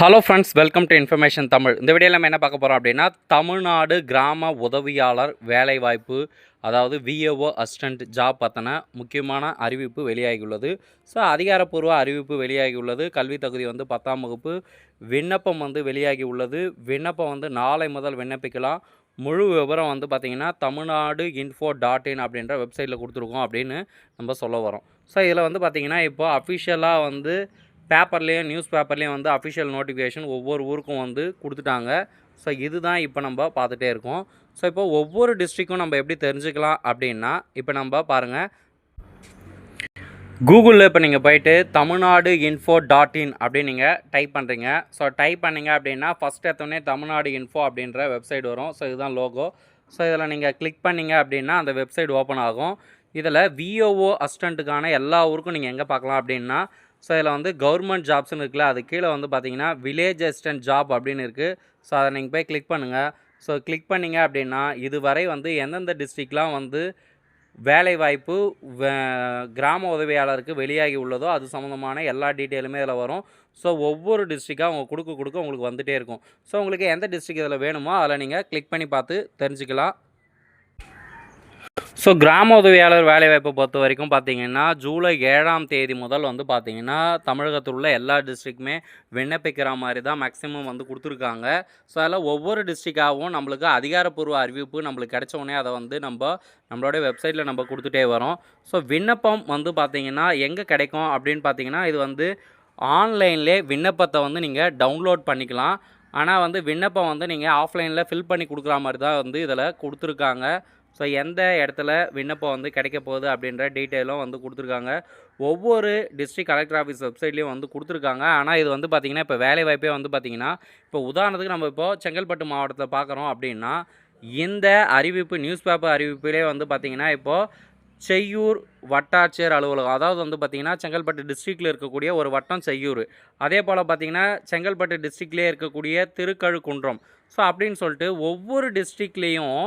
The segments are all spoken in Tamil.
Hello friends welcome to Information Tamil இந்த வீடியோவில் நம்ம என்ன பார்க்க போகிறோம் அப்படின்னா தமிழ்நாடு கிராம உதவியாளர் வேலைவாய்ப்பு அதாவது விஏஓ அசிஸ்டண்ட் ஜாப் பற்றின முக்கியமான அறிவிப்பு வெளியாகியுள்ளது. ஸோ அதிகாரப்பூர்வ அறிவிப்பு வெளியாகியுள்ளது. கல்வி தகுதி வந்து பத்தாம் வகுப்பு விண்ணப்பம் வந்து வெளியாகி உள்ளது விண்ணப்பம் வந்து நாளை முதல் விண்ணப்பிக்கலாம். முழு விவரம் வந்து பார்த்திங்கன்னா தமிழ்நாடு இன்ஃபோ டாட் இன் அப்படின்ற வெப்சைட்டில் கொடுத்துருக்கோம் அப்படின்னு நம்ம சொல்ல வரோம். ஸோ இதில் வந்து பார்த்திங்கன்னா இப்போ அஃபிஷியலாக வந்து பேப்பர்லேயும் நியூஸ் பேப்பர்லேயும் வந்து அஃபிஷியல் நோட்டிஃபிகேஷன் ஒவ்வொரு ஊருக்கும் வந்து கொடுத்துட்டாங்க. ஸோ இதுதான் இப்போ நம்ம பார்த்துட்டே இருக்கோம். ஸோ இப்போ ஒவ்வொரு டிஸ்ட்ரிக்கும் நம்ம எப்படி தெரிஞ்சுக்கலாம் அப்படின்னா இப்போ நம்ம பாருங்கள் கூகுளில் இப்போ நீங்கள் போயிட்டு தமிழ்நாடு இன்ஃபோ டாட் இன் அப்படின்னு நீங்கள் டைப் பண்ணுறீங்க ஸோ டைப் பண்ணிங்க அப்படின்னா ஃபஸ்ட் எடுத்தோடனே தமிழ்நாடு இன்ஃபோ அப்படின்ற வெப்சைட் வரும். ஸோ இதுதான் லோகோ ஸோ இதில் நீங்கள் கிளிக் பண்ணிங்க அப்படின்னா அந்த வெப்சைட் ஓப்பன் ஆகும். இதில் விஓஓ அசிஸ்டண்ட்டுக்கான எல்லா ஊருக்கும் நீங்கள் எங்கே பார்க்கலாம் அப்படின்னா ஸோ இதில் வந்து கவர்மெண்ட் ஜாப்ஸ்னு இருக்குல்ல அது கீழே வந்து பார்த்தீங்கன்னா வில்லேஜ் அசிஸ்டன்ட் ஜாப் அப்படின்னு இருக்குது ஸோ அதை நீங்கள் போய் கிளிக் பண்ணுங்கள் ஸோ கிளிக் பண்ணிங்க அப்படின்னா இதுவரை வந்து எந்தெந்த டிஸ்ட்ரிக்ட்லாம் வந்து வேலைவாய்ப்பு வே- கிராம உதவியாளருக்கு வெளியாகி உள்ளதோ அது சம்மந்தமான எல்லா டீட்டெயிலுமே இதில் வரும். ஸோ ஒவ்வொரு டிஸ்ட்ரிக்டாக அவங்க கொடுக்க கொடுக்க உங்களுக்கு வந்துகிட்டே இருக்கும். ஸோ உங்களுக்கு எந்த டிஸ்ட்ரிக் இதில் வேணுமோ அதில் நீங்கள் கிளிக் பண்ணி பார்த்து தெரிஞ்சுக்கலாம். ஸோ கிராம உதவியாளர் வேலைவாய்ப்பை பொறுத்த வரைக்கும் பார்த்தீங்கன்னா ஜூலை ஏழாம் தேதி முதல் வந்து பார்த்திங்கன்னா தமிழகத்தில் உள்ள எல்லா டிஸ்ட்ரிக்குமே விண்ணப்பிக்கிற மாதிரி தான் மேக்ஸிமம் வந்து கொடுத்துருக்காங்க. ஸோ அதில் ஒவ்வொரு டிஸ்ட்ரிக்டாகவும் நம்மளுக்கு அதிகாரப்பூர்வ அறிவிப்பு நம்மளுக்கு கிடைச்ச உடனே அதை வந்து நம்ம நம்மளோட வெப்சைட்டில் நம்ம கொடுத்துட்டே வரோம். ஸோ விண்ணப்பம் வந்து பார்த்தீங்கன்னா எங்கே கிடைக்கும் அப்படின்னு பார்த்தீங்கன்னா இது வந்து ஆன்லைன்லே விண்ணப்பத்தை வந்து நீங்கள் டவுன்லோட் பண்ணிக்கலாம். ஆனால் வந்து விண்ணப்பம் வந்து நீங்கள் ஆஃப்லைனில் ஃபில் பண்ணி கொடுக்குற மாதிரி தான் வந்து இதில் கொடுத்துருக்காங்க. ஸோ எந்த இடத்துல விண்ணப்பம் வந்து கிடைக்க போகுது அப்படின்ற டீட்டெயிலும் வந்து கொடுத்துருக்காங்க. ஒவ்வொரு டிஸ்ட்ரிக்ட் கலெக்டர் ஆஃபீஸ் வெப்சைட்லேயும் வந்து கொடுத்துருக்காங்க. ஆனால் இது வந்து பார்த்திங்கன்னா இப்போ வேலை வாய்ப்பே வந்து பார்த்திங்கன்னா இப்போ உதாரணத்துக்கு நம்ம இப்போ செங்கல்பட்டு மாவட்டத்தில் பார்க்குறோம் அப்படின்னா இந்த அறிவிப்பு நியூஸ் பேப்பர் அறிவிப்பிலே வந்து பார்த்திங்கன்னா இப்போது செய்யூர் வட்டாட்சியர் அலுவலகம் அதாவது வந்து பார்த்திங்கன்னா செங்கல்பட்டு டிஸ்ட்ரிக்டில் இருக்கக்கூடிய ஒரு வட்டம் செய்யூர். அதே போல் பார்த்திங்கன்னா செங்கல்பட்டு டிஸ்ட்ரிக்ட்லேயே இருக்கக்கூடிய திருக்கழுக்குன்றம். ஸோ அப்படின்னு சொல்லிட்டு ஒவ்வொரு டிஸ்ட்ரிக்ட்லேயும்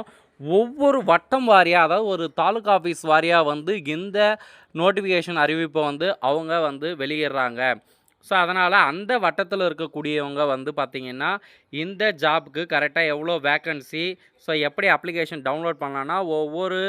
ஒவ்வொரு வட்டம் வாரியாக அதாவது ஒரு தாலுகா ஆஃபீஸ் வாரியாக வந்து இந்த நோட்டிஃபிகேஷன் அறிவிப்பை வந்து அவங்க வந்து வெளியிடுறாங்க. ஸோ அதனால் அந்த வட்டத்தில் இருக்கக்கூடியவங்க வந்து பார்த்திங்கன்னா இந்த ஜாப்க்கு கரெக்டாக எவ்வளோ வேக்கன்சி ஸோ எப்படி அப்ளிகேஷன் டவுன்லோட் பண்ணலான்னா ஒவ்வொரு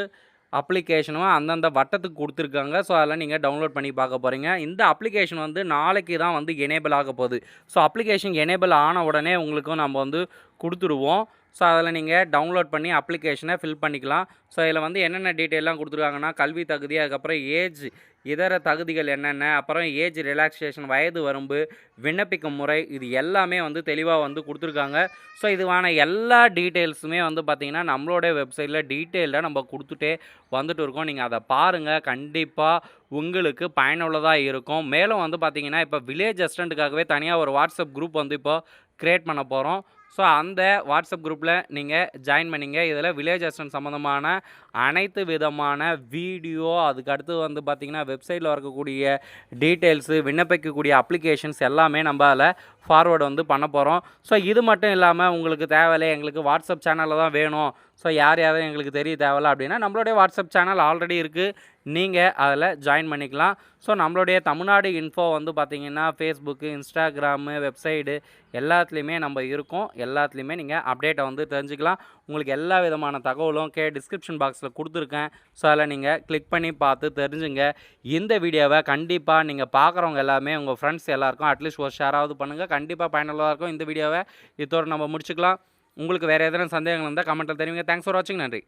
அப்ளிகேஷனும் அந்தந்த வட்டத்துக்கு கொடுத்துருக்காங்க. ஸோ அதெல்லாம் நீங்கள் டவுன்லோட் பண்ணி பார்க்க போகிறீங்க இந்த அப்ளிகேஷன் வந்து நாளைக்கு தான் வந்து எனேபிள் ஆக போகுது. ஸோ அப்ளிகேஷன் எனேபிள் ஆன உடனே உங்களுக்கும் நம்ம வந்து கொடுத்துருவோம் ஸோ அதில் நீங்கள் டவுன்லோட் பண்ணி அப்ளிகேஷனை ஃபில் பண்ணிக்கலாம். ஸோ இதில் வந்து என்னென்ன டீட்டெயிலாம் கொடுத்துருக்காங்கன்னா கல்வி தகுதி அதுக்கப்புறம் ஏஜ் இதர தகுதிகள் என்னென்ன அப்புறம் ஏஜ் ரிலாக்ஸேஷன் வயது வரம்பு விண்ணப்பிக்கும் முறை இது எல்லாமே வந்து தெளிவாக வந்து கொடுத்துருக்காங்க. ஸோ இதுவான எல்லா டீட்டெயில்ஸுமே வந்து பார்த்திங்கன்னா நம்மளோட வெப்சைட்டில் டீட்டெயிலாக நம்ம கொடுத்துட்டே வந்துட்டு இருக்கோம். நீங்கள் அதை பாருங்கள் கண்டிப்பாக உங்களுக்கு பயனுள்ளதாக இருக்கும். மேலும் வந்து பார்த்திங்கன்னா இப்போ வில்லேஜ் அசிஸ்டண்ட்டுக்காகவே தனியாக ஒரு வாட்ஸ்அப் குரூப் வந்து இப்போ க்ரியேட் பண்ண போகிறோம் ஸோ அந்த வாட்ஸ்அப் குரூப்பில் நீங்கள் ஜாயின் பண்ணிங்க. இதில் வில்லேஜ் அசிஸ்டன்ட் சம்மந்தமான அனைத்து விதமான வீடியோ அதுக்கு அடுத்து வந்து பார்த்திங்கன்னா வெப்சைட்டில் இருக்கக்கூடிய டீட்டெயில்ஸு விண்ணப்பிக்கக்கூடிய அப்ளிகேஷன்ஸ் எல்லாமே நம்ம அதில் ஃபார்வேர்டு வந்து பண்ண போகிறோம் ஸோ இது மட்டும் இல்லாமல் உங்களுக்கு தேவையில்லை எங்களுக்கு வாட்ஸ்அப் சேனலில் தான் வேணும். ஸோ யார் யாரும் எங்களுக்கு தெரிய தேவையில்ல அப்படின்னா நம்மளுடைய வாட்ஸ்அப் சேனல் ஆல்ரெடி இருக்குது நீங்கள் அதில் ஜாயின் பண்ணிக்கலாம். ஸோ நம்மளுடைய தமிழ்நாடு இன்ஃபோ வந்து பார்த்திங்கன்னா ஃபேஸ்புக்கு இன்ஸ்டாகிராமு வெப்சைடு எல்லாத்துலேயுமே நம்ம இருக்கோம். எல்லாத்துலேயுமே நீங்கள் அப்டேட்டை வந்து தெரிஞ்சுக்கலாம். உங்களுக்கு எல்லா விதமான தகவலும் கே டிஸ்கிரிப்ஷன் பாக்ஸில் கொடுத்துருக்கேன். ஸோ அதில் நீங்கள் கிளிக் பண்ணி பார்த்து தெரிஞ்சுங்க. இந்த வீடியோவை கண்டிப்பாக நீங்கள் பார்க்குறவங்க எல்லாமே உங்கள் ஃப்ரெண்ட்ஸ் எல்லாருக்கும் அட்லீஸ்ட் ஒரு ஷேராவது பண்ணுங்கள் கண்டிப்பாக பயனுள்ளதாக இருக்கும் இந்த வீடியோவை. இதோடு நம்ம முடிச்சுக்கலாம். உங்களுக்கு வேறு எதனா சந்தேகங்கள் இருந்தால் கமெண்ட்டில் தெரிவிங்க. தேங்க்ஸ் ஃபார் வாட்சிங் நன்றி.